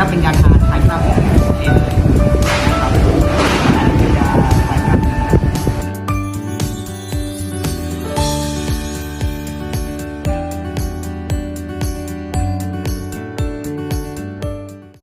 ถ้าเป็นการทานไทยข้าว